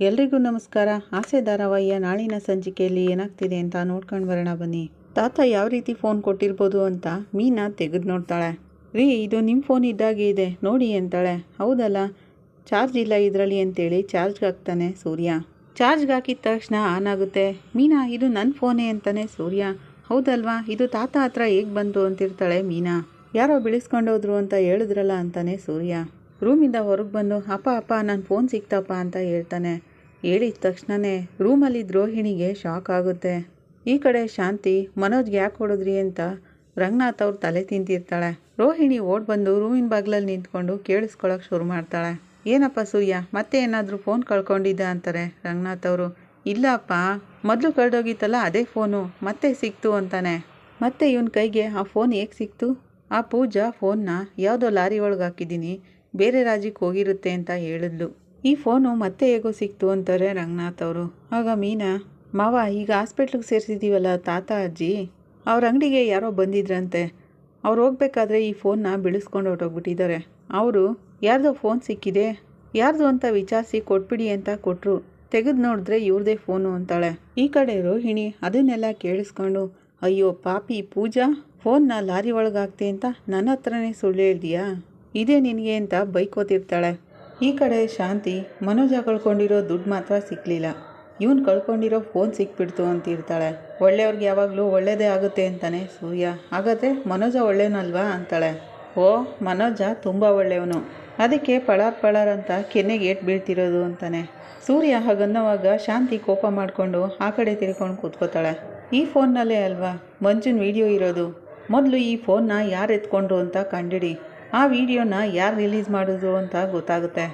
ಎಲ್ರಿಗೂ ನಮಸ್ಕಾರ. ಆಸೆ ಧಾರಾವಾಹಿಯ ನಾಳಿನ ಸಂಚಿಕೆಯಲ್ಲಿ ಏನಾಗ್ತಿದೆ ಅಂತ ನೋಡ್ಕೊಂಡು ಬರೋಣ ಬನ್ನಿ. ತಾತ ಯಾವ ರೀತಿ ಫೋನ್ ಕೊಟ್ಟಿರ್ಬೋದು ಅಂತ ಮೀನಾ ತೆಗೆದು ನೋಡ್ತಾಳೆ. ರೀ, ಇದು ನಿಮ್ಮ ಫೋನ್ ಇದ್ದಾಗೆ ಇದೆ. ನೋಡಿ ಅಂತಾಳೆ. ಹೌದಲ್ಲ? ಚಾರ್ಜ್ ಇಲ್ಲ ಇದರಲ್ಲಿ ಅಂತೇಳಿ ಚಾರ್ಜ್ಗೆ ಹಾಕ್ತಾನೆ ಸೂರ್ಯ. ಚಾರ್ಜ್ಗೆ ಹಾಕಿದ ತಕ್ಷಣ ಆನ್ ಆಗುತ್ತೆ. ಮೀನಾ, ಇದು ನನ್ನ ಫೋನೇ ಅಂತಾನೆ ಸೂರ್ಯ. ಹೌದಲ್ವಾ? ಇದು ತಾತ ಹತ್ರ ಹೇಗೆ ಬಂತು ಅಂತಿರ್ತಾಳೆ ಮೀನಾ. ಯಾರೋ ಬಿಳಿಸ್ಕೊಂಡೋದ್ರು ಅಂತ ಹೇಳಿದ್ರಲ್ಲ ಅಂತಾನೆ ಸೂರ್ಯ. ರೂಮಿಂದ ಹೊರಗೆ ಬಂದು, ಅಪ್ಪ ಅಪ್ಪ ನನ್ನ ಫೋನ್ ಸಿಕ್ತಪ್ಪ ಅಂತ ಹೇಳ್ತಾನೆ. ಹೇಳಿದ ತಕ್ಷಣವೇ ರೂಮಲ್ಲಿ ದ್ರೋಹಿಣಿಗೆ ಶಾಕ್ ಆಗುತ್ತೆ. ಈ ಕಡೆ ಶಾಂತಿ ಮನೋಜ್ಗೆ ಯಾಕೆ ಹೊಡೆದ್ರಿ ಅಂತ ರಂಗನಾಥ್ ಅವ್ರು ತಲೆ ತಿಂತಿರ್ತಾಳೆ ರೋಹಿಣಿ ಓಡ್ ಬಂದು ರೂಮಿನ ಬಾಗ್ಲಲ್ಲಿ ನಿಂತ್ಕೊಂಡು ಕೇಳಿಸ್ಕೊಳಕ್ಕೆ ಶುರು ಮಾಡ್ತಾಳೆ. ಏನಪ್ಪ ಸೂರ್ಯ, ಮತ್ತೆ ಏನಾದರೂ ಫೋನ್ ಕಳ್ಕೊಂಡಿದ್ದ? ಅಂತಾರೆ ರಂಗನಾಥ್ ಅವರು. ಇಲ್ಲ ಅಪ್ಪ, ಮೊದಲು ಕಳೆದೋಗಿತ್ತಲ್ಲ ಅದೇ ಫೋನು, ಮತ್ತೆ ಸಿಕ್ತು ಅಂತಾನೆ. ಮತ್ತೆ ಇವನ್ ಕೈಗೆ ಆ ಫೋನ್ ಹೇಗೆ ಸಿಕ್ತು? ಆ ಪೂಜಾ ಫೋನ್ನ ಯಾವುದೋ ಲಾರಿ ಒಳಗೆ ಹಾಕಿದ್ದೀನಿ. ಬೇರೆ ರಾಜ್ಯಕ್ಕೆ ಹೋಗಿರುತ್ತೆ ಅಂತ ಹೇಳಿದ್ಲು. ಈ ಫೋನು ಮತ್ತೆ ಹೇಗೋ ಸಿಕ್ತು ಅಂತಾರೆ ರಂಗನಾಥ್ ಅವರು. ಆಗ ಮೀನಾ, ಮಾವ, ಈಗ ಹಾಸ್ಪಿಟ್ಲಿಗೆ ಸೇರಿಸಿದ್ದೀವಲ್ಲ ತಾತ, ಅಜ್ಜಿ? ಅವ್ರ ಅಂಗಡಿಗೆ ಯಾರೋ ಬಂದಿದ್ರಂತೆ. ಅವ್ರು ಹೋಗ್ಬೇಕಾದ್ರೆ ಈ ಫೋನ್ನ ಬೆಳೆಸ್ಕೊಂಡು ಹೊರಟೋಗ್ಬಿಟ್ಟಿದ್ದಾರೆ. ಅವರು, ಯಾರ್ದೋ ಫೋನ್ ಸಿಕ್ಕಿದೆ? ಯಾರ್ದು ಅಂತ ವಿಚಾರಿಸಿ ಕೊಟ್ಬಿಡಿ ಅಂತ ಕೊಟ್ಟರು ತೆಗೆದು ನೋಡಿದ್ರೆ ಇವ್ರದೇ ಫೋನು ಅಂತಾಳೆ. ಈ ಕಡೆ ರೋಹಿಣಿ ಅದನ್ನೆಲ್ಲ ಕೇಳಿಸ್ಕೊಂಡು, ಅಯ್ಯೋ ಪಾಪಿ ಪೂಜಾ ಫೋನ್ನ ಲಾರಿ ಒಳಗಾಗ್ತೆ ಅಂತ ನನ್ನ ಹತ್ರನೇ ಸುಳ್ಳು ಹೇಳ್ದೀಯಾ? ಇದೇ ನಿನಗೆ ಅಂತ ಬೈಕೋತಿರ್ತಾಳೆ. ಈ ಕಡೆ ಶಾಂತಿ ಮನೋಜ ಕಳ್ಕೊಂಡಿರೋ ದುಡ್ಡು ಮಾತ್ರ ಸಿಕ್ಕಲಿಲ್ಲ ಇವನು ಕಳ್ಕೊಂಡಿರೋ ಫೋನ್ ಸಿಕ್ಬಿಡ್ತು ಅಂತಿರ್ತಾಳೆ. ಒಳ್ಳೆಯವ್ರಿಗೆ ಯಾವಾಗಲೂ ಒಳ್ಳೆಯದೇ ಆಗುತ್ತೆ ಅಂತಾನೆ ಸೂರ್ಯ. ಹಾಗಾದರೆ ಮನೋಜ ಒಳ್ಳೆಯವನಲ್ವಾ ಅಂತಾಳೆ. ಓ, ಮನೋಜ ತುಂಬ ಒಳ್ಳೆಯವನು. ಅದಕ್ಕೆ ಪಳಾರ್ ಪಳಾರ್ ಅಂತ ಕೆನ್ನೆಗೆ ಏಟ್ ಬೀಳ್ತಿರೋದು ಅಂತಾನೆ. ಸೂರ್ಯ ಹಾಗನ್ನೋವಾಗ ಶಾಂತಿ ಕೋಪ ಮಾಡಿಕೊಂಡು ಆ ಕಡೆ ತಿರ್ಕೊಂಡು ಕೂತ್ಕೋತಾಳೆ. ಈ ಫೋನ್ನಲ್ಲೇ ಅಲ್ವಾ? ಮಂಜುನ್ ವಿಡಿಯೋ ಇರೋದು. ಮೊದಲು ಈ ಫೋನ್ನ ಯಾರು ಎತ್ಕೊಂಡ್ರು ಅಂತ ಕಂಡಿಡಿ. ಆ ವಿಡಿಯೋನ ಯಾರು ರಿಲೀಸ್ ಮಾಡಿದ್ರು ಅಂತ ಗೊತ್ತಾಗುತ್ತೆ.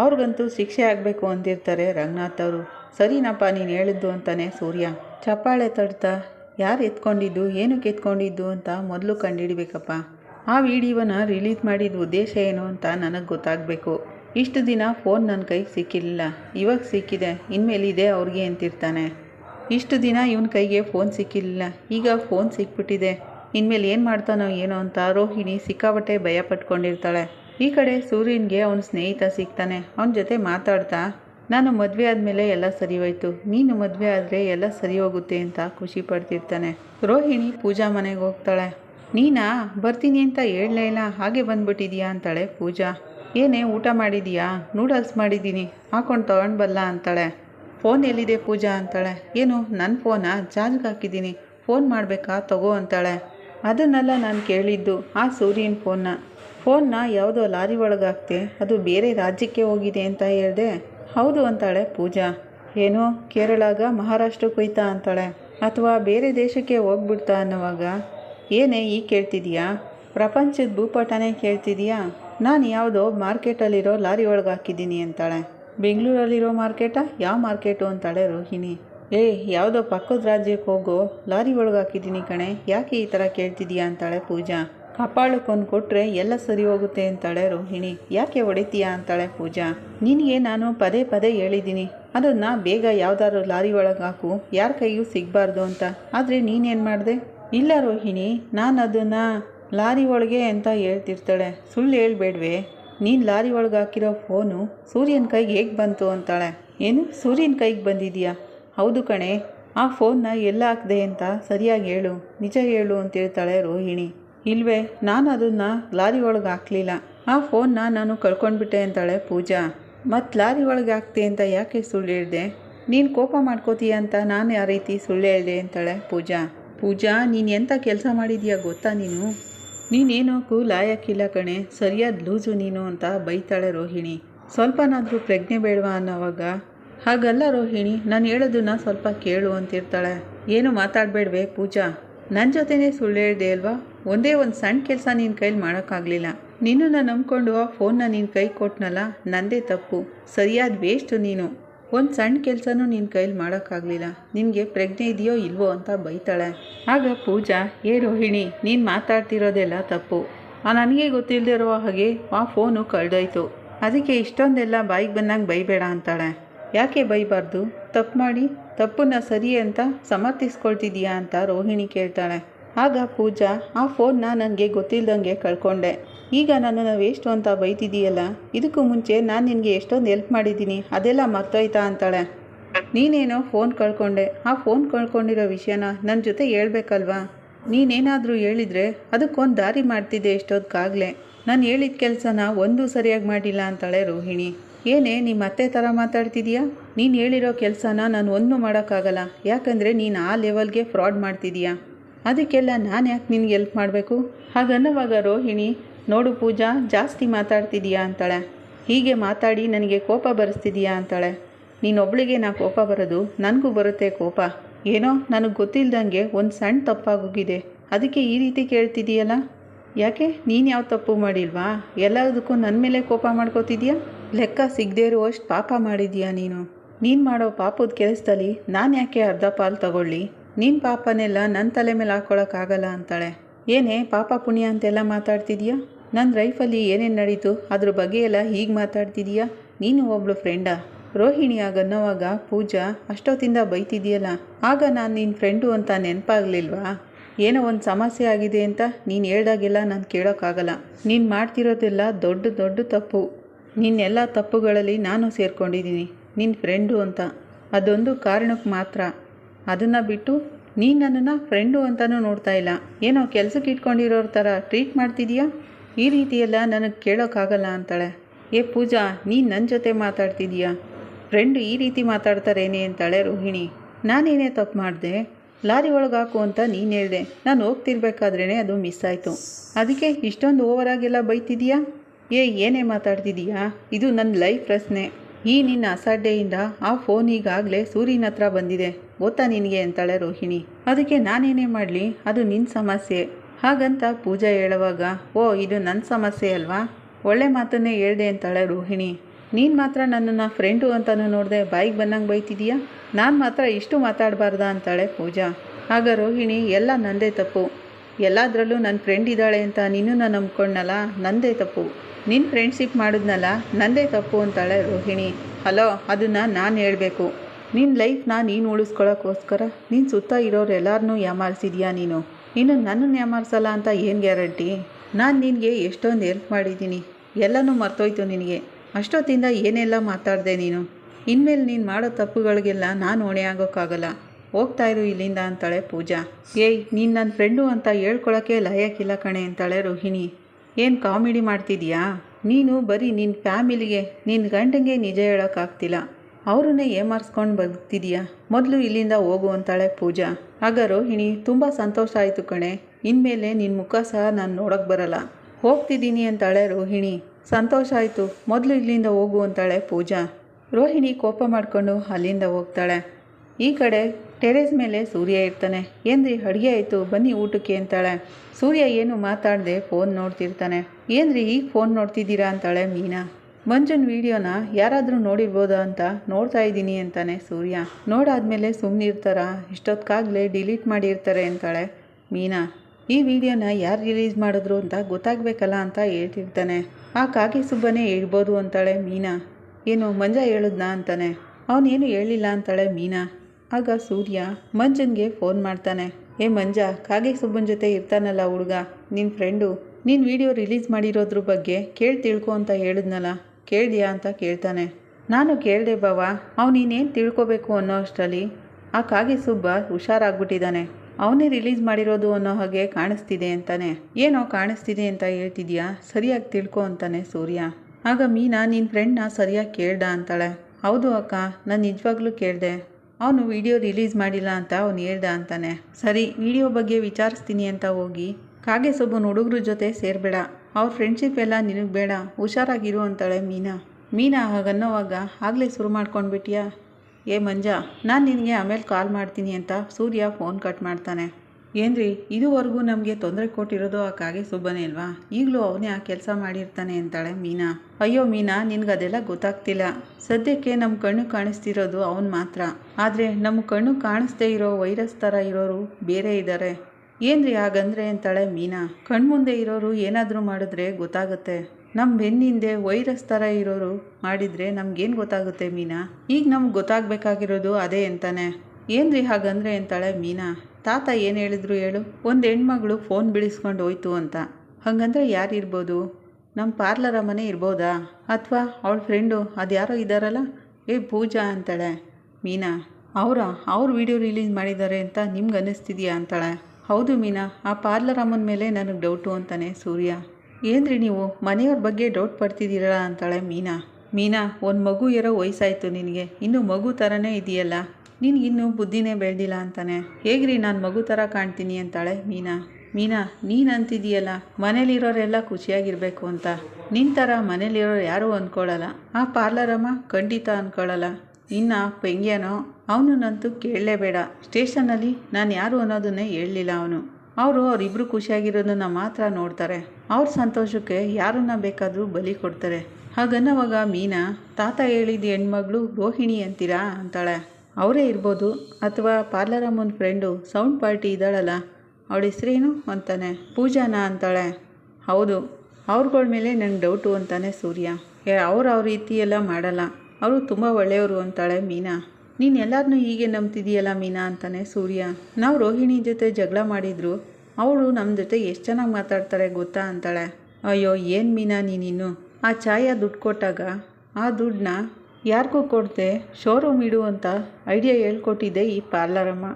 ಅವ್ರಿಗಂತೂ ಶಿಕ್ಷೆ ಆಗಬೇಕು ಅಂತಿರ್ತಾರೆ ರಂಗನಾಥ್ ಅವರು. ಸರಿನಪ್ಪ, ನೀನು ಹೇಳಿದ್ದು ಅಂತಾನೆ ಸೂರ್ಯ. ಚಪ್ಪಾಳೆ ತಡ್ತಾ, ಯಾರು ಎತ್ಕೊಂಡಿದ್ದು, ಏನಕ್ಕೆ ಎತ್ಕೊಂಡಿದ್ದು ಅಂತ ಮೊದಲು ಕಂಡುಹಿಡಿಬೇಕಪ್ಪ ಆ ವಿಡಿಯೋನ ರಿಲೀಸ್ ಮಾಡಿದ ಉದ್ದೇಶ ಏನು ಅಂತ ನನಗೆ ಗೊತ್ತಾಗಬೇಕು. ಇಷ್ಟು ದಿನ ಫೋನ್ ನನ್ನ ಕೈಗೆ ಸಿಕ್ಕಿಲ್ಲ ಇವಾಗ ಸಿಕ್ಕಿದೆ, ಇನ್ಮೇಲೆ ಇದೆ ಅವ್ರಿಗೆ ಅಂತಿರ್ತಾನೆ. ಇಷ್ಟು ದಿನ ಇವನ ಕೈಗೆ ಫೋನ್ ಸಿಕ್ಕಿಲ್ಲ ಈಗ ಫೋನ್ ಸಿಕ್ಬಿಟ್ಟಿದೆ. ಇನ್ಮೇಲೆ ಏನು ಮಾಡ್ತಾನೋ ಏನೋ ಅಂತ ರೋಹಿಣಿ ಸಿಕ್ಕಾಬಟ್ಟೆ ಭಯ ಪಟ್ಕೊಂಡಿರ್ತಾಳೆ. ಈ ಕಡೆ ಸೂರ್ಯನ್ಗೆ ಅವನ ಸ್ನೇಹಿತ ಸಿಗ್ತಾನೆ. ಅವನ ಜೊತೆ ಮಾತಾಡ್ತಾ, ನಾನು ಮದುವೆ ಆದಮೇಲೆ ಎಲ್ಲ ಸರಿ ಹೋಯ್ತು. ನೀನು ಮದುವೆ ಆದರೆ ಎಲ್ಲ ಸರಿ ಹೋಗುತ್ತೆ ಅಂತ ಖುಷಿ ಪಡ್ತಿರ್ತಾನೆ. ರೋಹಿಣಿ ಪೂಜಾ ಮನೆಗೆ ಹೋಗ್ತಾಳೆ. ನೀನಾ? ಬರ್ತೀನಿ ಅಂತ ಹೇಳಲೇ ಇಲ್ಲ. ಹಾಗೆ ಬಂದ್ಬಿಟ್ಟಿದೀಯಾ? ಅಂತಾಳೆ ಪೂಜಾ. ಏನೇ, ಊಟ ಮಾಡಿದೀಯಾ? ನೂಡಲ್ಸ್ ಮಾಡಿದ್ದೀನಿ ಹಾಕೊಂಡು ತಗೊಂಡ್ಬಲ್ಲ ಅಂತಾಳೆ. ಫೋನ್ ಎಲ್ಲಿದೆ ಪೂಜಾ? ಅಂತಾಳೆ. ಏನು ನನ್ನ ಫೋನಾ? ಚಾರ್ಜ್ಗೆ ಹಾಕಿದ್ದೀನಿ ಫೋನ್ ಮಾಡಬೇಕಾ? ತಗೋ ಅಂತಾಳೆ. ಅದನ್ನೆಲ್ಲ ನಾನು ಕೇಳಿದ್ದು, ಆ ಸೂರ್ಯನ ಫೋನ್ನ. ಫೋನ್ನ ಯಾವುದೋ ಲಾರಿ ಒಳಗೆ ಅದು ಬೇರೆ ರಾಜ್ಯಕ್ಕೆ ಹೋಗಿದೆ ಅಂತ ಹೇಳಿದೆ. ಹೌದು ಅಂತಾಳೆ ಪೂಜಾ. ಏನೋ, ಕೇರಳಾಗ ಮಹಾರಾಷ್ಟ್ರಕ್ಕೆ ಹೋಯ್ತಾ ಅಂತಾಳೆ. ಅಥವಾ ಬೇರೆ ದೇಶಕ್ಕೆ ಹೋಗ್ಬಿಡ್ತಾ ಅನ್ನೋವಾಗ, ಏನೇ ಈ ಕೇಳ್ತಿದೀಯಾ? ಪ್ರಪಂಚದ ಭೂಪಟನೇ ಕೇಳ್ತಿದೀಯಾ? ನಾನು ಯಾವುದೋ ಮಾರ್ಕೆಟಲ್ಲಿರೋ ಲಾರಿ ಒಳಗೆ ಹಾಕಿದ್ದೀನಿ ಅಂತಾಳೆ. ಬೆಂಗಳೂರಲ್ಲಿರೋ ಮಾರ್ಕೆಟಾ? ಯಾವ ಮಾರ್ಕೆಟು? ಅಂತಾಳೆ ರೋಹಿಣಿ. ಏ, ಯಾವುದೋ ಪಕ್ಕದ ರಾಜ್ಯಕ್ಕೆ ಹೋಗೋ. ಲಾರಿ ಒಳಗೆ ಹಾಕಿದ್ದೀನಿ ಕಣೆ. ಯಾಕೆ ಈ ಥರ ಕೇಳ್ತಿದೀಯಾ ಅಂತಾಳೆ ಪೂಜಾ. ಕಪಾಳಕ್ಕೊಂದು ಕೊಟ್ಟರೆ ಎಲ್ಲ ಸರಿ ಹೋಗುತ್ತೆ ಅಂತಾಳೆ ರೋಹಿಣಿ. ಯಾಕೆ ಹೊಡಿತೀಯಾ ಅಂತಾಳೆ ಪೂಜಾ. ನಿನಗೆ ನಾನು ಪದೇ ಪದೇ ಹೇಳಿದ್ದೀನಿ ಅದನ್ನು ಬೇಗ ಯಾವ್ದಾದ್ರು ಲಾರಿ ಒಳಗೆ ಹಾಕು. ಯಾರ ಕೈಗೂ ಸಿಗಬಾರ್ದು ಅಂತ. ಆದರೆ ನೀನೇನು ಮಾಡಿದೆ? ಇಲ್ಲ ರೋಹಿಣಿ, ನಾನು ಅದನ್ನು ಲಾರಿ ಒಳಗೆ ಅಂತ ಹೇಳ್ತಿರ್ತಾಳೆ. ಸುಳ್ಳು ಹೇಳ್ಬೇಡ್ವೆ. ನೀನು ಲಾರಿ ಒಳಗೆ ಹಾಕಿರೋ ಫೋನು ಸೂರ್ಯನ ಕೈಗೆ ಹೇಗೆ ಬಂತು ಅಂತಾಳೆ. ಏನು? ಸೂರ್ಯನ ಕೈಗೆ ಬಂದಿದೆಯಾ? ಹೌದು ಕಣೆ, ಆ ಫೋನ್ನ ಎಲ್ಲ ಹಾಕಿದೆ ಅಂತ ಸರಿಯಾಗಿ ಹೇಳು, ನಿಜ ಹೇಳು ಅಂತಿರ್ತಾಳೆ ರೋಹಿಣಿ. ಇಲ್ವೇ, ನಾನು ಅದನ್ನು ಲಾರಿ ಒಳಗೆ ಹಾಕಲಿಲ್ಲ. ಆ ಫೋನ್ನ ನಾನು ಕಳ್ಕೊಂಡ್ಬಿಟ್ಟೆ ಅಂತಾಳೆ ಪೂಜಾ. ಮತ್ತು ಲಾರಿ ಒಳಗೆ ಹಾಕ್ತೆ ಅಂತ ಯಾಕೆ ಸುಳ್ಳು ಹೇಳಿದೆ? ನೀನು ಕೋಪ ಮಾಡ್ಕೋತೀಯ ಅಂತ ನಾನು ಯಾವ ರೀತಿ ಸುಳ್ಳು ಹೇಳಿದೆ ಅಂತಾಳೆ ಪೂಜಾ. ಪೂಜಾ, ನೀನು ಎಂಥ ಕೆಲಸ ಮಾಡಿದೀಯ ಗೊತ್ತಾ ನೀನು? ನೀನೇನೋಕ್ಕೂ ಲಾಯಕ್ಕಿಲ್ಲ ಕಣೆ, ಸರಿಯಾದ ಲೂಸು ನೀನು ಅಂತ ಬೈತಾಳೆ ರೋಹಿಣಿ. ಸ್ವಲ್ಪನಾದರೂ ಪ್ರಜ್ಞೆ ಬೇಡವಾ ಅನ್ನೋವಾಗ ಹಾಗಲ್ಲ ರೋಹಿಣಿ, ನಾನು ಹೇಳೋದನ್ನ ಸ್ವಲ್ಪ ಕೇಳು ಅಂತಿರ್ತಾಳೆ. ಏನು ಮಾತಾಡಬೇಡ್ವೆ ಪೂಜಾ. ನನ್ನ ಜೊತೆನೇ ಸುಳ್ಳು ಹೇಳ್ದೆ ಅಲ್ವಾ? ಒಂದೇ ಒಂದು ಸಣ್ಣ ಕೆಲಸ ನಿನ್ನ ಕೈಲಿ ಮಾಡೋಕ್ಕಾಗಲಿಲ್ಲ. ನಿನ್ನನ್ನು ನಂಬ್ಕೊಂಡು ಆ ಫೋನ್ನ ನಿನ್ನ ಕೈ ಕೊಟ್ನಲ್ಲ, ನಂದೇ ತಪ್ಪು. ಸರಿಯಾದ ವೇಸ್ಟು ನೀನು. ಒಂದು ಸಣ್ಣ ಕೆಲಸನೂ ನಿನ್ನ ಕೈಲಿ ಮಾಡೋಕ್ಕಾಗಲಿಲ್ಲ. ನಿನಗೆ ಪ್ರಜ್ಞೆ ಇದೆಯೋ ಇಲ್ವೋ ಅಂತ ಬೈತಾಳೆ. ಆಗ ಪೂಜಾ, ಏ ರೋಹಿಣಿ, ನೀನು ಮಾತಾಡ್ತಿರೋದೆಲ್ಲ ತಪ್ಪು. ಆ ನನಗೆ ಗೊತ್ತಿಲ್ಲದೆ ಇರುವ ಹಾಗೆ ಆ ಫೋನು ಕಳೆದೋಯ್ತು. ಅದಕ್ಕೆ ಇಷ್ಟೊಂದೆಲ್ಲ ಬಾಯಿಗೆ ಬಂದಂಗೆ ಬೈಬೇಡ ಅಂತಾಳೆ. ಯಾಕೆ ಬೈಬಾರ್ದು? ತಪ್ಪು ಮಾಡಿ. ತಪ್ಪನ್ನ ಸರಿ ಅಂತ ಸಮರ್ಥಿಸ್ಕೊಳ್ತಿದೀಯಾ ಅಂತ ರೋಹಿಣಿ ಕೇಳ್ತಾಳೆ. ಆಗ ಪೂಜಾ, ಆ ಫೋನ್ನ ನನಗೆ ಗೊತ್ತಿಲ್ಲದಂಗೆ ಕಳ್ಕೊಂಡೆ. ಈಗ ನನ್ನನ್ನು ವೇಸ್ಟು ಅಂತ ಬೈತಿದೀಯಲ್ಲ, ಇದಕ್ಕೂ ಮುಂಚೆ ನಾನು ನಿನಗೆ ಎಷ್ಟೊಂದು ಹೆಲ್ಪ್ ಮಾಡಿದ್ದೀನಿ, ಅದೆಲ್ಲ ಮರ್ತೋಯ್ತಾ ಅಂತಾಳೆ. ನೀನೇನೋ ಫೋನ್ ಕಳ್ಕೊಂಡೆ. ಆ ಫೋನ್ ಕಳ್ಕೊಂಡಿರೋ ವಿಷಯನ ನನ್ನ ಜೊತೆ ಹೇಳ್ಬೇಕಲ್ವಾ? ನೀನೇನಾದರೂ ಹೇಳಿದರೆ ಅದಕ್ಕೊಂದು ದಾರಿ ಮಾಡ್ತಿದ್ದೆ ಎಷ್ಟೊತ್ತಿಗಾಗಲೇ ನಾನು ಹೇಳಿದ ಕೆಲಸನ ಒಂದೂ ಸರಿಯಾಗಿ ಮಾಡಿಲ್ಲ ಅಂತಾಳೆ ರೋಹಿಣಿ. ಏನೇ ನಿಮ್ಮ ಅತ್ತೆ ಥರ ಮಾತಾಡ್ತಿದೀಯಾ? ನೀನು ಹೇಳಿರೋ ಕೆಲಸನ ನಾನು ಒಂದು ಮಾಡೋಕ್ಕಾಗಲ್ಲ. ಯಾಕಂದರೆ ನೀನು ಆ ಲೆವೆಲ್ಗೆ ಫ್ರಾಡ್ ಮಾಡ್ತಿದೀಯಾ? ಅದಕ್ಕೆಲ್ಲ ನಾನು ಯಾಕೆ ನಿನಗೆ ಹೆಲ್ಪ್ ಮಾಡಬೇಕು? ಹಾಗನ್ನುವಾಗ ರೋಹಿಣಿ, ನೋಡು ಪೂಜಾ, ಜಾಸ್ತಿ ಮಾತಾಡ್ತಿದೀಯಾ ಅಂತಾಳೆ. ಹೀಗೆ ಮಾತಾಡಿ ನನಗೆ ಕೋಪ ಬರೆಸ್ತಿದೀಯಾ ಅಂತಾಳೆ. ನೀನೊಬ್ಳಿಗೆ ನಾ ಕೋಪ ಬರೋದು ನನಗೂ ಬರುತ್ತೆ ಕೋಪ. ಏನೋ, ನನಗೆ ಗೊತ್ತಿಲ್ದಂಗೆ ಒಂದು ಸಣ್ಣ ತಪ್ಪಾಗೋಗಿದೆ. ಅದಕ್ಕೆ ಈ ರೀತಿ ಕೇಳ್ತಿದೀಯಲ್ಲ? ಯಾಕೆ? ನೀನು ಯಾವ ತಪ್ಪು ಮಾಡಿಲ್ವಾ? ಎಲ್ಲದಕ್ಕೂ ನನ್ನ ಮೇಲೆ ಕೋಪ ಮಾಡ್ಕೋತಿದ್ಯಾ? ಲೆಕ್ಕ ಸಿಗದೇ ಇರುವಷ್ಟು ಪಾಪ ಮಾಡಿದ್ಯಾ ನೀನು? ನೀನು ಮಾಡೋ ಪಾಪದ ಕೆಲಸದಲ್ಲಿ ನಾನು ಯಾಕೆ ಅರ್ಧ ಪಾಲು ತಗೊಳ್ಳಿ? ನಿನ್ನ ಪಾಪನೆಲ್ಲ ನನ್ನ ತಲೆ ಮೇಲೆ ಹಾಕ್ಕೊಳಕ್ಕಾಗಲ್ಲ ಅಂತಾಳೆ. ಏನೇ, ಪಾಪ ಪುಣ್ಯ ಅಂತೆಲ್ಲ ಮಾತಾಡ್ತಿದ್ಯಾ? ನನ್ನ ಲೈಫಲ್ಲಿ ಏನೇನು ನಡೀತು? ಅದ್ರ ಬಗ್ಗೆ ಎಲ್ಲ ಹೀಗೆ ಮಾತಾಡ್ತಿದೀಯಾ? ನೀನು ಒಬ್ಳು ಫ್ರೆಂಡಾ? ರೋಹಿಣಿ ಆಗನ್ನೋವಾಗ ಪೂಜಾ, ಅಷ್ಟೊತ್ತಿಂದ ಬೈತಿದೆಯಲ್ಲ, ಆಗ ನಾನು ನಿನ್ನ ಫ್ರೆಂಡು ಅಂತ ನೆನಪಾಗ್ಲಿಲ್ವಾ? ಏನೋ ಒಂದು ಸಮಸ್ಯೆ ಆಗಿದೆ ಅಂತ ನೀನು ಹೇಳ್ದಾಗೆಲ್ಲ ನಾನು ಕೇಳೋಕ್ಕಾಗಲ್ಲ. ನೀನು ಮಾಡ್ತಿರೋದೆಲ್ಲ ದೊಡ್ಡ ದೊಡ್ಡ ತಪ್ಪು. ನಿನ್ನೆಲ್ಲ ತಪ್ಪುಗಳಲ್ಲಿ ನಾನು ಸೇರ್ಕೊಂಡಿದ್ದೀನಿ ನಿನ್ನ ಫ್ರೆಂಡು ಅಂತ. ಅದೊಂದು ಕಾರಣಕ್ಕೆ ಮಾತ್ರ. ಅದನ್ನು ಬಿಟ್ಟು ನೀ ನನ್ನನ್ನು ಫ್ರೆಂಡು ಅಂತಲೂ ನೋಡ್ತಾ ಇಲ್ಲ. ಏನೋ ಕೆಲಸಕ್ಕೆ ಇಟ್ಕೊಂಡಿರೋರ ಥರ ಟ್ರೀಟ್ ಮಾಡ್ತಿದೀಯಾ? ಈ ರೀತಿಯೆಲ್ಲ ನನಗೆ ಕೇಳೋಕ್ಕಾಗಲ್ಲ ಅಂತಾಳೆ. ಏ ಪೂಜಾ, ನೀನು ನನ್ನ ಜೊತೆ ಮಾತಾಡ್ತಿದೀಯಾ? ಫ್ರೆಂಡ್ ಈ ರೀತಿ ಮಾತಾಡ್ತಾರೇನೆ ಅಂತಾಳೆ ರೋಹಿಣಿ. ನಾನೇನೇ ತಪ್ಪು ಮಾಡಿದೆ? ಲಾರಿ ಒಳಗೆ ಹಾಕು ಅಂತ ನೀನು ಹೇಳಿದೆ. ನಾನು ಹೋಗ್ತಿರ್ಬೇಕಾದ್ರೇ ಅದು ಮಿಸ್ ಆಯಿತು. ಅದಕ್ಕೆ ಇಷ್ಟೊಂದು ಓವರಾಗೆಲ್ಲ ಬೈತಿದೀಯಾ? ಏ, ಏನೇ ಮಾತಾಡ್ತಿದೀಯಾ? ಇದು ನನ್ನ ಲೈಫ್ ಪ್ರಶ್ನೆ. ಈ ನಿನ್ನ ಅಸಡ್ಡೆಯಿಂದ ಆ ಫೋನ್ ಈಗಾಗಲೇ ಸೂರ್ಯನ ಹತ್ರ ಬಂದಿದೆ. ಗೊತ್ತಾ ನಿನಗೆ ಅಂತಾಳೆ ರೋಹಿಣಿ. ಅದಕ್ಕೆ ನಾನೇನೇ ಮಾಡಲಿ? ಅದು ನಿನ್ನ ಸಮಸ್ಯೆ. ಹಾಗಂತ ಪೂಜಾ ಹೇಳುವಾಗ, ಓ, ಇದು ನನ್ನ ಸಮಸ್ಯೆ ಅಲ್ವಾ? ಒಳ್ಳೆ ಮಾತನ್ನೇ ಹೇಳ್ದೆ ಅಂತಾಳೆ ರೋಹಿಣಿ. ನೀನು ಮಾತ್ರ ನನ್ನನ್ನು ಫ್ರೆಂಡು ಅಂತಲೂ ನೋಡಿದೆ ಬಾಯಿಗೆ ಬಂದಂಗೆ ಬೈತಿದೀಯಾ? ನಾನು ಮಾತ್ರ ಇಷ್ಟು ಮಾತಾಡಬಾರ್ದಾ ಅಂತಾಳೆ ಪೂಜಾ. ಆಗ ರೋಹಿಣಿ, ಎಲ್ಲ ನಂದೇ ತಪ್ಪು. ಎಲ್ಲದರಲ್ಲೂ ನನ್ನ ಫ್ರೆಂಡ್ ಇದ್ದಾಳೆ ಅಂತ ನಿನ್ನನ್ನು ನಂಬ್ಕೊಂಡಲ್ಲ ನಂದೇ ತಪ್ಪು. ನಿನ್ನ ಫ್ರೆಂಡ್ಶಿಪ್ ಮಾಡಿದ್ನಲ್ಲ, ನಂದೇ ತಪ್ಪು ಅಂತಾಳೆ ರೋಹಿಣಿ. ಹಲೋ, ಅದನ್ನು ನಾನು ಹೇಳಬೇಕು. ನಿನ್ನ ಲೈಫ್ನ ನೀನು ಉಳಿಸ್ಕೊಳ್ಳೋಕ್ಕೋಸ್ಕರ ನೀನು ಸುತ್ತ ಇರೋರು ಎಲ್ಲರನ್ನೂ ಯಾಮಾರಿಸಿದ್ಯಾ ನೀನು? ಇನ್ನು ನನ್ನನ್ನು ಯಾಮಾರಿಸಲ್ಲ ಅಂತ ಏನು ಗ್ಯಾರಂಟಿ? ನಾನು ನಿನಗೆ ಎಷ್ಟೊಂದು ಹೆಲ್ಪ್ ಮಾಡಿದ್ದೀನಿ. ಎಲ್ಲನೂ ಮರ್ತೋಯ್ತು ನಿನಗೆ. ಅಷ್ಟೊತ್ತಿಂದ ಏನೆಲ್ಲ ಮಾತಾಡಿದೆ ನೀನು? ಇನ್ಮೇಲೆ ನೀನು ಮಾಡೋ ತಪ್ಪುಗಳಿಗೆಲ್ಲ ನಾನು ಹೊಣೆ ಆಗೋಕ್ಕಾಗಲ್ಲ. ಹೋಗ್ತಾ ಇರು ಇಲ್ಲಿಂದ ಅಂತಾಳೆ ಪೂಜಾ. ಏಯ್, ನೀನು ನನ್ನ ಫ್ರೆಂಡು ಅಂತ ಹೇಳ್ಕೊಳಕ್ಕೆ ಲಯಕ್ಕಿಲ್ಲ ಕಣೆ ಅಂತಾಳೆ ರೋಹಿಣಿ. ಏನು ಕಾಮಿಡಿ ಮಾಡ್ತಿದ್ಯಾ? ನೀನು ಬರೀ ನಿನ್ನ ಫ್ಯಾಮಿಲಿಗೆ ನಿನ್ನ ಗಂಡಂಗೆ ನಿಜ ಹೇಳೋಕ್ಕಾಗ್ತಿಲ್ಲ. ಅವರನ್ನೇ ಏಮಾರಿಸ್ಕೊಂಡು ಬರ್ತಿದ್ಯಾ ಮೊದಲು ಇಲ್ಲಿಂದ ಹೋಗು ಅಂತಾಳೆ ಪೂಜಾ. ಆಗ ರೋಹಿಣಿ, ತುಂಬ ಸಂತೋಷ ಆಯಿತು ಕಣೆ. ಇನ್ಮೇಲೆ ನಿನ್ನ ಮುಖ ಸಹ ನಾನು ನೋಡೋಕ್ಕೆ ಬರಲ್ಲ. ಹೋಗ್ತಿದ್ದೀನಿ ಅಂತಾಳೆ ರೋಹಿಣಿ. ಸಂತೋಷ ಆಯಿತು, ಮೊದಲು ಇಲ್ಲಿಂದ ಹೋಗು ಅಂತಾಳೆ ಪೂಜಾ. ರೋಹಿಣಿ ಕೋಪ ಮಾಡಿಕೊಂಡು ಅಲ್ಲಿಂದ ಹೋಗ್ತಾಳೆ. ಈ ಕಡೆ ಟೆರೇಸ್ ಮೇಲೆ ಸೂರ್ಯ ಇರ್ತಾನೆ. ಏನ್ರಿ, ಅಡುಗೆ ಆಯಿತು, ಬನ್ನಿ ಊಟಕ್ಕೆ ಅಂತಾಳೆ. ಸೂರ್ಯ ಏನು ಮಾತಾಡದೆ ಫೋನ್ ನೋಡ್ತಿರ್ತಾನೆ. ಏನ್ರಿ, ಈಗ ಫೋನ್ ನೋಡ್ತಿದ್ದೀರಾ ಅಂತಾಳೆ ಮೀನಾ. ಮಂಜುನ್ ವಿಡಿಯೋನ ಯಾರಾದರೂ ನೋಡಿರ್ಬೋದಾ ಅಂತ ನೋಡ್ತಾ ಇದ್ದೀನಿ ಅಂತಾನೆ ಸೂರ್ಯ. ನೋಡಾದ್ಮೇಲೆ ಸುಮ್ಮನಿರ್ತಾರ ಇಷ್ಟೊತ್ತಾಗಲೇ ಡಿಲೀಟ್ ಮಾಡಿರ್ತಾರೆ ಅಂತಾಳೆ ಮೀನಾ. ಈ ವಿಡಿಯೋನ ಯಾರು ರಿಲೀಸ್ ಮಾಡಿದ್ರು ಅಂತ ಗೊತ್ತಾಗಬೇಕಲ್ಲ ಅಂತ ಹೇಳ್ತಿರ್ತಾನೆ. ಆ ಕಾಗೆ ಸುಬ್ಬನೇ ಹೇಳ್ಬೋದು ಅಂತಾಳೆ ಮೀನಾ. ಏನು ಮಂಜ ಹೇಳಿದ್ನಾ ಅಂತಾನೆ. ಅವನೇನು ಹೇಳಿಲ್ಲ ಅಂತಾಳೆ ಮೀನಾ. ಆಗ ಸೂರ್ಯ, ಮಂಜನ್ಗೆ ಫೋನ್ ಮಾಡ್ತಾನೆ. ಏ ಮಂಜ, ಕಾಗೆ ಸುಬ್ಬನ ಜೊತೆ ಇರ್ತಾನಲ್ಲ ಹುಡುಗ? ನಿನ್ನ ಫ್ರೆಂಡು, ನೀನು ವಿಡಿಯೋ ರಿಲೀಸ್ ಮಾಡಿರೋದ್ರ ಬಗ್ಗೆ ಕೇಳಿ ತಿಳ್ಕೊ ಅಂತ ಹೇಳಿದ್ನಲ್ಲ, ಕೇಳಿದ್ಯಾ ಅಂತ ಕೇಳ್ತಾನೆ. ನಾನು ಕೇಳಿದೆ ಬಾವ ಅವ್ನು ನೀನೇನು ತಿಳ್ಕೊಬೇಕು ಅನ್ನೋ ಅಷ್ಟರಲ್ಲಿ ಆ ಕಾಗೆ ಸುಬ್ಬ ಹುಷಾರಾಗ್ಬಿಟ್ಟಿದ್ದಾನೆ ಅವನೇ ರಿಲೀಸ್ ಮಾಡಿರೋದು ಅನ್ನೋ ಹಾಗೆ ಕಾಣಿಸ್ತಿದೆ ಅಂತಾನೆ. ಏನೋ ಕಾಣಿಸ್ತಿದೆ ಅಂತ ಹೇಳ್ತಿದ್ಯಾ? ಸರಿಯಾಗಿ ತಿಳ್ಕೊ ಅಂತಾನೆ ಸೂರ್ಯ. ಆಗ ಮೀನಾ ನಿನ್ನ ಫ್ರೆಂಡ್ನ ಸರಿಯಾಗಿ ಕೇಳ್ದ ಅಂತಾಳೆ. ಹೌದು ಅಕ್ಕ, ನಾನು ನಿಜವಾಗ್ಲೂ ಕೇಳಿದೆ. ಅವನು ವಿಡಿಯೋ ರಿಲೀಸ್ ಮಾಡಿಲ್ಲ ಅಂತ ಅವನು ಹೇಳ್ದ ಅಂತಾನೆ. ಸರಿ, ವಿಡಿಯೋ ಬಗ್ಗೆ ವಿಚಾರಿಸ್ತೀನಿ ಅಂತ ಹೋಗಿ, ಕಾಗೆ ಸೊಬ್ಬನ ಹುಡುಗ್ರ ಜೊತೆ ಸೇರಬೇಡ. ಅವ್ರ ಫ್ರೆಂಡ್ಶಿಪ್ ಎಲ್ಲ ನಿನಗೆ ಬೇಡ, ಹುಷಾರಾಗಿರು ಅಂತಾಳೆ ಮೀನಾ. ಮೀನಾ ಹಾಗನ್ನೋವಾಗ ಆಗಲೇ ಶುರು ಮಾಡ್ಕೊಂಡ್ಬಿಟ್ಟಿಯಾ ಏ ಮಂಜ, ನಾನು ನಿನಗೆ ಆಮೇಲೆ ಕಾಲ್ ಮಾಡ್ತೀನಿ ಅಂತ ಸೂರ್ಯ ಫೋನ್ ಕಟ್ ಮಾಡ್ತಾನೆ. ಏನ್ರಿ, ಇದುವರೆಗೂ ನಮಗೆ ತೊಂದರೆ ಕೊಟ್ಟಿರೋದು ಆ ಕಾಗೆ ಸುಬ್ಬನೇ ಅಲ್ವಾ? ಈಗಲೂ ಅವನೇ ಆ ಕೆಲಸ ಮಾಡಿರ್ತಾನೆ ಅಂತಾಳೆ ಮೀನಾ. ಅಯ್ಯೋ ಮೀನಾ ನಿನ್ಗೆ ಅದೆಲ್ಲ ಗೊತ್ತಾಗ್ತಿಲ್ಲ. ಸದ್ಯಕ್ಕೆ ನಮ್ಮ ಕಣ್ಣು ಕಾಣಿಸ್ತಿರೋದು ಅವನು ಮಾತ್ರ. ಆದರೆ ನಮ್ಮ ಕಣ್ಣು ಕಾಣಿಸ್ದೇ ಇರೋ ವೈರಸ್ ಥರ ಇರೋರು ಬೇರೆ ಇದ್ದಾರೆ ಏನ್ರಿ ಹಾಗಂದ್ರೆ ಅಂತಾಳೆ ಮೀನಾ. ಕಣ್ಮುಂದೆ ಇರೋರು ಏನಾದರೂ ಮಾಡಿದ್ರೆ ಗೊತ್ತಾಗುತ್ತೆ. ನಮ್ಮ ಬೆನ್ನಿಂದೆ ವೈರಸ್ ಥರ ಇರೋರು ಮಾಡಿದರೆ ನಮ್ಗೇನು ಗೊತ್ತಾಗುತ್ತೆ ಮೀನಾ? ಈಗ ನಮ್ಗೆ ಗೊತ್ತಾಗಬೇಕಾಗಿರೋದು ಅದೇ ಅಂತಾನೆ. ಏನ್ರಿ ಹಾಗಂದ್ರೆ ಅಂತಾಳೆ ಮೀನಾ. ತಾತ ಏನು ಹೇಳಿದ್ರು ಹೇಳು. ಒಂದು ಹೆಣ್ಮಗಳು ಫೋನ್ ಬಿಡಿಸ್ಕೊಂಡು ಹೋಯ್ತು ಅಂತ. ಹಾಗಂದ್ರೆ ಯಾರಿರ್ಬೋದು ನಮ್ಮ ಪಾರ್ಲರ ಮನೆ ಇರ್ಬೋದಾ? ಅಥವಾ ಅವಳ ಫ್ರೆಂಡು ಅದು ಯಾರೋ ಇದ್ದಾರಲ್ಲ ಏ ಪೂಜಾ ಅಂತಾಳೆ. ಮೀನಾ, ಅವರ, ಅವ್ರ ವಿಡಿಯೋ ರಿಲೀಸ್ ಮಾಡಿದ್ದಾರೆ ಅಂತ ನಿಮ್ಗೆ ಅನ್ನಿಸ್ತಿದ್ಯಾ ಅಂತಾಳೆ. ಹೌದು ಮೀನಾ, ಆ ಪಾರ್ಲರ್ ಅಮ್ಮನ ಮೇಲೆ ನನಗೆ ಡೌಟು ಅಂತಾನೆ ಸೂರ್ಯ. ಏನ್ರಿ ನೀವು? ಮನೆಯವ್ರ ಬಗ್ಗೆ ಡೌಟ್ ಪಡ್ತಿದ್ದೀರಲ್ಲ ಅಂತಾಳೆ ಮೀನಾ. ಮೀನಾ, ಒಂದು ಮಗು ಇರೋ ವಯಸ್ಸಾಯಿತು ನಿನಗೆ. ಇನ್ನು ಮಗು ಥರನೇ ಇದೆಯಲ್ಲ? ನಿನಗಿನ್ನೂ ಬುದ್ಧಿನೇ ಬೆಳೆದಿಲ್ಲ ಅಂತಾನೆ. ಹೇಗ್ರಿ ನಾನು ಮಗು ಥರ ಕಾಣ್ತೀನಿ ಅಂತಾಳೆ ಮೀನಾ. ಮೀನಾ, ನೀನು ಅಂತಿದೀಯಲ್ಲ, ಮನೇಲಿರೋರೆಲ್ಲ ಖುಷಿಯಾಗಿರಬೇಕು ಅಂತ. ನಿನ್ನ ಥರ ಮನೇಲಿರೋರು ಯಾರೂ ಅಂದ್ಕೊಳ್ಳಲ್ಲ ಆ ಪಾರ್ಲರಮ್ಮ ಖಂಡಿತ ಅಂದ್ಕೊಳ್ಳಲ್ಲ ಇನ್ನು ಪೆಂಗ್ಯನೋ, ಅವನನ್ನಂತೂ ಕೇಳಲೇಬೇಡ. ಸ್ಟೇಷನಲ್ಲಿ ನಾನು ಯಾರು ಅನ್ನೋದನ್ನೇ ಹೇಳಲಿಲ್ಲ ಅವನು. ಅವರು ಅವರಿಬ್ಬರು ಖುಷಿಯಾಗಿರೋದನ್ನ ಮಾತ್ರ ನೋಡ್ತಾರೆ. ಅವ್ರ ಸಂತೋಷಕ್ಕೆ ಯಾರನ್ನ ಬೇಕಾದರೂ ಬಲಿ ಕೊಡ್ತಾರೆ. ಹಾಗನ್ನವಾಗ ಮೀನಾ, ತಾತ ಹೇಳಿದ ಹೆಣ್ಮಗಳು ರೋಹಿಣಿ ಅಂತೀರಾ ಅಂತಾಳೆ. ಅವರೇ ಇರ್ಬೋದು ಅಥವಾ ಪಾರ್ಲರಮ್ಮನ ಫ್ರೆಂಡು ಸೌಂಡ್ ಪಾರ್ಟಿ ಇದ್ದಾಳಲ್ಲ, ಅವಳ ಹೆಸ್ರೇನು ಅಂತಾನೆ, ಪೂಜಾನಾ ಅಂತಾಳೆ. ಹೌದು, ಅವ್ರಗಳ ಮೇಲೆ ನನಗೆ ಡೌಟು ಅಂತಾನೆ ಸೂರ್ಯ. ಅವ್ರು ಅವ್ರ ರೀತಿ ಎಲ್ಲ ಮಾಡಲ್ಲ. ಅವರು ತುಂಬ ಒಳ್ಳೆಯವರು ಅಂತಾಳೆ ಮೀನಾ. ನೀನು ಎಲ್ಲರನ್ನೂ ಹೀಗೆ ನಂಬ್ತಿದೀಯಲ್ಲ ಮೀನಾ ಅಂತಾನೆ ಸೂರ್ಯ. ನಾವು ರೋಹಿಣಿ ಜೊತೆ ಜಗಳ ಮಾಡಿದ್ರು, ಅವಳು ನಮ್ಮ ಜೊತೆ ಎಷ್ಟು ಚೆನ್ನಾಗಿ ಮಾತಾಡ್ತಾರೆ ಗೊತ್ತಾ ಅಂತಾಳೆ. ಅಯ್ಯೋ, ಏನು ಮೀನಾ ನೀನಿನ್ನು ಆ ಚಾಯ ದುಡ್ಡು ಕೊಟ್ಟಾಗ ಆ ದುಡ್ಡನ್ನ ಯಾರಿಗೂ ಕೊಡದೆ ಶೋರೂಮ್ ಇಡು ಅಂತ ಐಡಿಯಾ ಹೇಳ್ಕೊಟ್ಟಿದ್ದೆ ಈ ಪಾರ್ಲರಮ್ಮ.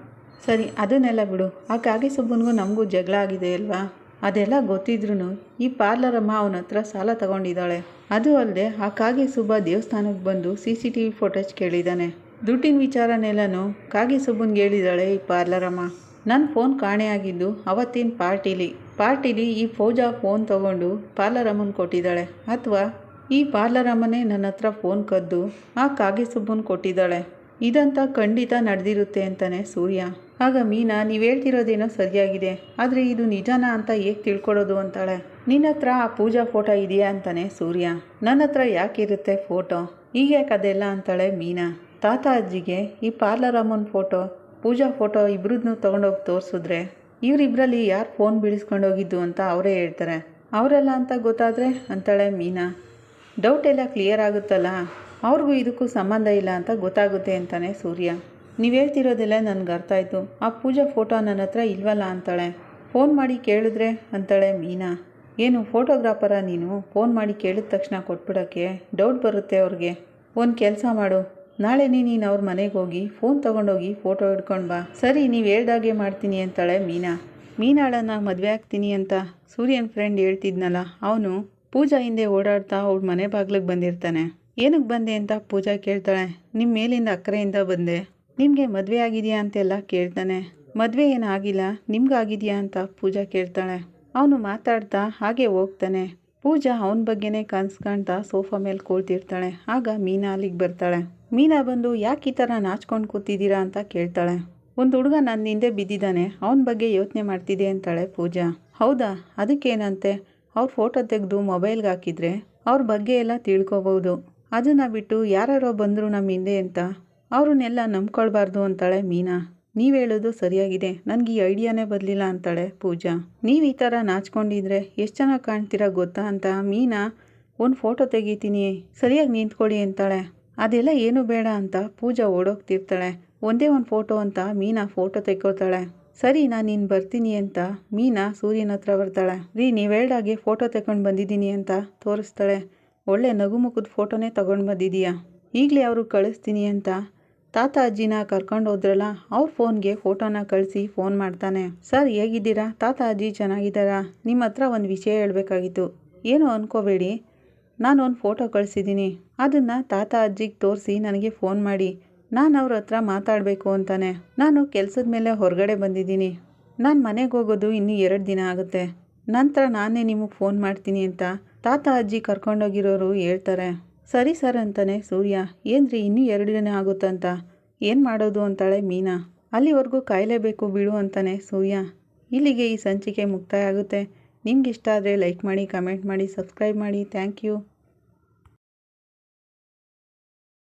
ಸರಿ, ಅದನ್ನೆಲ್ಲ ಬಿಡು. ಆ ಕಾಗೆ ಸುಬ್ಬನಿಗೂ ನಮಗೂ ಜಗಳ ಆಗಿದೆ ಅಲ್ವಾ? ಅದೆಲ್ಲ ಗೊತ್ತಿದ್ರೂ ಈ ಪಾರ್ಲರಮ್ಮ ಅವನ ಹತ್ರ ಸಾಲ ತಗೊಂಡಿದ್ದಾಳೆ. ಅದು ಅಲ್ಲದೆ ಆ ಕಾಗೆ ಸುಬ್ಬ ದೇವಸ್ಥಾನಕ್ಕೆ ಬಂದು C C T V footage ಕೇಳಿದ್ದಾನೆ ದುಡ್ಡಿನ ವಿಚಾರನೆಲ್ಲನೂ ಕಾಗೆ ಸುಬ್ಬನ್ಗೆ ಹೇಳಿದ್ದಾಳೆ ಈ ಪಾರ್ಲರಮ್ಮ. ನನ್ನ ಫೋನ್ ಕಾಣೆಯಾಗಿದ್ದು ಅವತ್ತಿನ ಪಾರ್ಟಿಲಿ. ಪಾರ್ಟಿಲಿ ಈ ಫೌಜಾ ಫೋನ್ ತಗೊಂಡು ಪಾರ್ಲರಮ್ಮನ ಕೊಟ್ಟಿದ್ದಾಳೆ. ಅಥವಾ ಈ ಪಾರ್ಲರಮ್ಮನೇ ನನ್ನ ಹತ್ರ ಫೋನ್ ಕದ್ದು, ಆ ಕಾಗೆ ಸುಬ್ಬನ್ ಕೊಟ್ಟಿದ್ದಾಳೆ. ಇದಂತ ಖಂಡಿತ ನಡೆದಿರುತ್ತೆ ಅಂತಾನೆ ಸೂರ್ಯ. ಆಗ ಮೀನಾ, ನೀವು ಹೇಳ್ತಿರೋದೇನೋ ಸರಿಯಾಗಿದೆ. ಆದರೆ ಇದು ನಿಜನಾ ಅಂತ ಹೇಗೆ ತಿಳ್ಕೊಳ್ಳೋದು ಅಂತಾಳೆ. ನಿನ್ನ ಹತ್ರ ಆ ಪೂಜಾ ಫೋಟೋ ಇದೆಯಾ ಅಂತಾನೆ ಸೂರ್ಯ. ನನ್ನ ಹತ್ರ ಯಾಕಿರುತ್ತೆ ಫೋಟೋ? ಈಗ ಯಾಕೆ ಅದೆಲ್ಲ ಅಂತಾಳೆ ಮೀನಾ. ತಾತ ಅಜ್ಜಿಗೆ ಈ ಪಾರ್ಲರ್ ಅಮ್ಮನ ಫೋಟೋ, ಪೂಜಾ ಫೋಟೋ ಇಬ್ರದ್ದು ತೊಗೊಂಡೋಗಿ ತೋರಿಸಿದ್ರೆ ಇವರಿಬ್ಬರಲ್ಲಿ ಯಾರು ಫೋನ್ ಬಿಡಿಸ್ಕೊಂಡೋಗಿದ್ದು ಅಂತ ಅವರೇ ಹೇಳ್ತಾರೆ. ಅವರೆಲ್ಲ ಅಂತ ಗೊತ್ತಾದರೆ ಅಂತಾಳೆ ಮೀನಾ. ಡೌಟ್ ಎಲ್ಲ ಕ್ಲಿಯರ್ ಆಗುತ್ತಲ್ಲ? ಅವ್ರಿಗೂ ಇದಕ್ಕೂ ಸಂಬಂಧ ಇಲ್ಲ ಅಂತ ಗೊತ್ತಾಗುತ್ತೆ ಅಂತಾನೆ ಸೂರ್ಯ. ನೀವು ಹೇಳ್ತಿರೋದೆಲ್ಲ ನನಗೆ ಅರ್ಥ ಆಯಿತು. ಆ ಪೂಜಾ ಫೋಟೋ ನನ್ನ ಹತ್ರ ಇಲ್ವಲ್ಲ ಅಂತಾಳೆ. ಫೋನ್ ಮಾಡಿ ಕೇಳಿದ್ರೆ ಅಂತಾಳೆ ಮೀನಾ. ಏನು ಫೋಟೋಗ್ರಾಫರ ನೀನು? ಫೋನ್ ಮಾಡಿ ಕೇಳಿದ ತಕ್ಷಣ ಕೊಟ್ಬಿಡೋಕ್ಕೆ. ಡೌಟ್ ಬರುತ್ತೆ ಅವ್ರಿಗೆ. ಒಂದು ಕೆಲಸ ಮಾಡು. ನಾಳೆ ನೀನು ಅವ್ರ ಮನೆಗೆ ಹೋಗಿ ಫೋನ್ ತೊಗೊಂಡೋಗಿ ಫೋಟೋ ಹಿಡ್ಕೊಂಡು ಬಾ. ಸರಿ, ನೀವು ಹೇಳ್ದಾಗೆ ಮಾಡ್ತೀನಿ ಅಂತಾಳೆ ಮೀನಾ. ಮೀನಾಳನ್ನ ಮದುವೆ ಆಗ್ತೀನಿ ಅಂತ ಸೂರ್ಯನ ಫ್ರೆಂಡ್ ಹೇಳ್ತಿದ್ನಲ್ಲ, ಅವನು ಪೂಜಾ ಹಿಂದೆ ಓಡಾಡ್ತಾ ಅವ್ಳ ಮನೆ ಬಾಗ್ಲಿಗೆ ಬಂದಿರ್ತಾನೆ. ಏನಕ್ಕೆ ಬಂದೆ ಅಂತ ಪೂಜಾ ಕೇಳ್ತಾಳೆ. ನಿಮ್ಮ ಮೇಲಿಂದ ಅಕ್ಕರೆಯಿಂದ ಬಂದೆ. ನಿಮಗೆ ಮದುವೆ ಆಗಿದೆಯಾ ಅಂತೆಲ್ಲ ಕೇಳ್ತಾನೆ. ಮದುವೆ ಏನಾಗಿಲ್ಲ ನಿಮ್ಗಾಗಿದೆಯಾ ಅಂತ ಪೂಜಾ ಕೇಳ್ತಾಳೆ. ಅವನು ಮಾತಾಡ್ತಾ ಹಾಗೆ ಹೋಗ್ತಾನೆ. ಪೂಜಾ ಅವನ ಬಗ್ಗೆನೇ ಕನ್ಸ್ ಕಾಣ್ತಾ ಸೋಫಾ ಮೇಲೆ ಕೂಳ್ತಿರ್ತಾಳೆ ಆಗ ಮೀನಾ ಅಲ್ಲಿಗೆ ಬರ್ತಾಳೆ. ಮೀನಾ ಬಂದು, ಯಾಕೆ ಈ ಥರ ನಾಚ್ಕೊಂಡು ಕೂತಿದ್ದೀರಾ ಅಂತ ಕೇಳ್ತಾಳೆ. ಒಂದು ಹುಡುಗ ನನ್ನ ಹಿಂದೆ ಬಿದ್ದಿದ್ದಾನೆ. ಅವನ ಬಗ್ಗೆ ಯೋಚನೆ ಮಾಡ್ತಿದ್ದೆ ಅಂತಾಳೆ ಪೂಜಾ. ಹೌದಾ, ಅದಕ್ಕೇನಂತೆ? ಅವ್ರ ಫೋಟೋ ತೆಗೆದು ಮೊಬೈಲ್ಗೆ ಹಾಕಿದ್ರೆ ಅವ್ರ ಬಗ್ಗೆ ಎಲ್ಲ ತಿಳ್ಕೊಬೋದು. ಅದನ್ನು ಬಿಟ್ಟು ಯಾರ್ಯಾರೋ ಬಂದರು ನಮ್ಮ ಹಿಂದೆ ಅಂತ ಅವ್ರನ್ನೆಲ್ಲ ನಂಬ್ಕೊಳ್ಬಾರ್ದು ಅಂತಾಳೆ ಮೀನಾ. ನೀವು ಹೇಳೋದು ಸರಿಯಾಗಿದೆ. ನನಗೆ ಈ ಐಡಿಯಾನೇ ಬರಲಿಲ್ಲ ಅಂತಾಳೆ ಪೂಜಾ. ನೀವು ಈ ಥರ ನಾಚ್ಕೊಂಡಿದ್ರೆ ಎಷ್ಟು ಚೆನ್ನಾಗಿ ಕಾಣ್ತೀರಾ ಗೊತ್ತಾ ಅಂತ ಮೀನಾ ಒಂದು ಫೋಟೋ ತೆಗಿತೀನಿ. ಸರಿಯಾಗಿ ನಿಂತ್ಕೊಳ್ಳಿ ಅಂತಾಳೆ. ಅದೆಲ್ಲ ಏನು ಬೇಡ ಅಂತ ಪೂಜಾ ಓಡೋಗ್ತಿರ್ತಾಳೆ. ಒಂದೇ ಒಂದು ಫೋಟೋ ಅಂತ ಮೀನಾ ಫೋಟೋ ತೆಕ್ಕೋತಾಳೆ ಸರಿ, ನಾನು ನೀನು ಬರ್ತೀನಿ ಅಂತ. ಮೀನಾ ಸೂರ್ಯನ ಹತ್ರ ಬರ್ತಾಳೆ. ರೀ, ನೀವು ಹೇಳ್ದಾಗೆ ಫೋಟೋ ತಗೊಂಡು ಬಂದಿದ್ದೀನಿ ಅಂತ ತೋರಿಸ್ತಾಳೆ. ಒಳ್ಳೆ ನಗುಮುಖದ ಫೋಟೋನೇ ತಗೊಂಡು ಬಂದಿದ್ದೀಯಾ ಈಗಲೇ ಅವರು ಕಳಿಸ್ತೀನಿ ಅಂತ. ತಾತ ಅಜ್ಜಿನ ಕರ್ಕೊಂಡು ಹೋದ್ರಲ್ಲ, ಅವ್ರ ಫೋನ್ಗೆ ಫೋಟೋನ ಕಳಿಸಿ ಫೋನ್ ಮಾಡ್ತಾನೆ. ಸರ್, ಹೇಗಿದ್ದೀರಾ? ತಾತ ಅಜ್ಜಿ ಚೆನ್ನಾಗಿದ್ದಾರಾ? ನಿಮ್ಮ ಹತ್ರ ಒಂದು ವಿಷಯ ಹೇಳಬೇಕಾಗಿತ್ತು. ಏನು ಅನ್ಕೋಬೇಡಿ. ನಾನು ಒಂದು ಫೋಟೋ ಕಳಿಸಿದ್ದೀನಿ ಅದನ್ನು ತಾತ ಅಜ್ಜಿಗೆ ತೋರಿಸಿ ನನಗೆ ಫೋನ್ ಮಾಡಿ. ನಾನು ಅವ್ರ ಹತ್ರ ಮಾತಾಡಬೇಕು ಅಂತಾನೆ. ನಾನು ಕೆಲಸದ ಮೇಲೆ ಹೊರಗಡೆ ಬಂದಿದ್ದೀನಿ. ನಾನು ಮನೆಗೆ ಹೋಗೋದು ಇನ್ನೂ ಎರಡು ದಿನ ಆಗುತ್ತೆ. ನಂತರ ನಾನೇ ನಿಮಗೆ ಫೋನ್ ಮಾಡ್ತೀನಿ ಅಂತ ತಾತ, ಅಜ್ಜಿ ಕರ್ಕೊಂಡೋಗಿರೋರು ಹೇಳ್ತಾರೆ. ಸರಿ ಸರ್ ಅಂತಾನೆ ಸೂರ್ಯ. ಏನ್ರಿ ಇನ್ನೂ ಎರಡು ದಿನ ಆಗುತ್ತಂತ ಏನು ಮಾಡೋದು ಅಂತಾಳೆ ಮೀನಾ. ಅಲ್ಲಿವರೆಗೂ ಕಾಯಲೇಬೇಕು ಬಿಡು ಅಂತಾನೆ ಸೂರ್ಯ. ಇಲ್ಲಿಗೆ ಈ ಸಂಚಿಕೆ ಮುಕ್ತಾಯ ಆಗುತ್ತೆ. ನಿಮ್ಗೆ ಇಷ್ಟ ಆದರೆ ಲೈಕ್ ಮಾಡಿ, ಕಮೆಂಟ್ ಮಾಡಿ, ಸಬ್ಸ್ಕ್ರೈಬ್ ಮಾಡಿ. Thank you.